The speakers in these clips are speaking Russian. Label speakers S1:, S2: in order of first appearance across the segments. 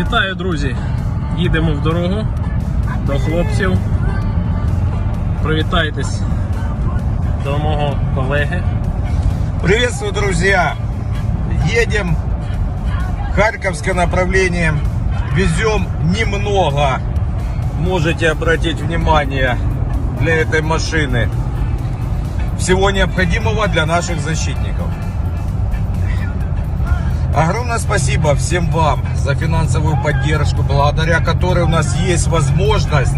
S1: Вітаю, друзі! Їдемо в дорогу до хлопців. Привітайтесь до мого колеги.
S2: Приветствую, друзья! Едем Харьковское направление. Везем немного. Можете обратить внимание для этой машины. Всего необходимого для наших защитников. Огромное спасибо всем вам за финансовую поддержку, благодаря которой у нас есть возможность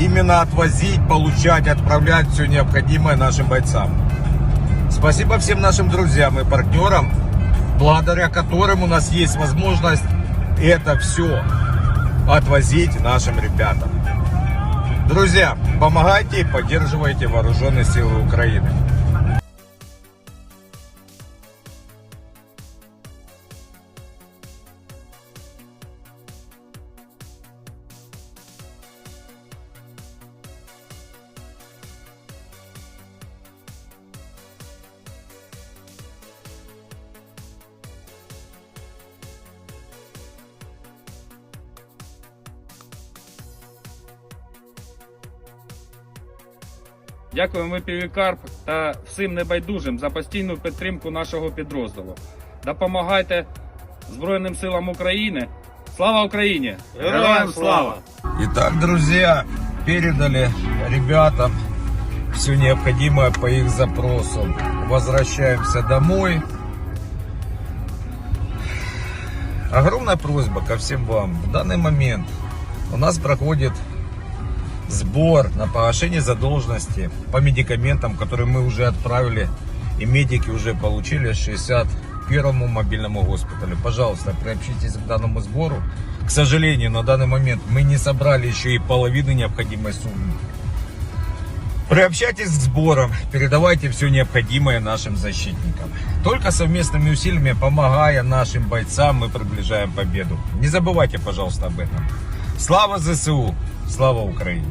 S2: именно отвозить, получать, отправлять все необходимое нашим бойцам. Спасибо всем нашим друзьям и партнерам, благодаря которым у нас есть возможность это все отвозить нашим ребятам. Друзья, помогайте и поддерживайте вооруженные силы Украины.
S3: Дякуємо Півікарп та всім небайдужим за постійну підтримку нашого підрозділу. Допомагайте Збройним силам України. Слава Україні! Героям слава!
S2: Итак, друзья, передали ребятам все необходимое по их запросу. Возвращаемся домой. Огромная просьба ко всем вам. В данный момент у нас проходит сбор на погашение задолженности по медикаментам, которые мы уже отправили и медики уже получили 61-му мобильному госпиталю. Пожалуйста, приобщитесь к данному сбору. К сожалению, на данный момент мы не собрали еще и половины необходимой суммы. Приобщайтесь к сборам, передавайте все необходимое нашим защитникам. Только совместными усилиями, помогая нашим бойцам, мы приближаем победу. Не забывайте, пожалуйста, об этом. Слава ЗСУ! Слава Украине!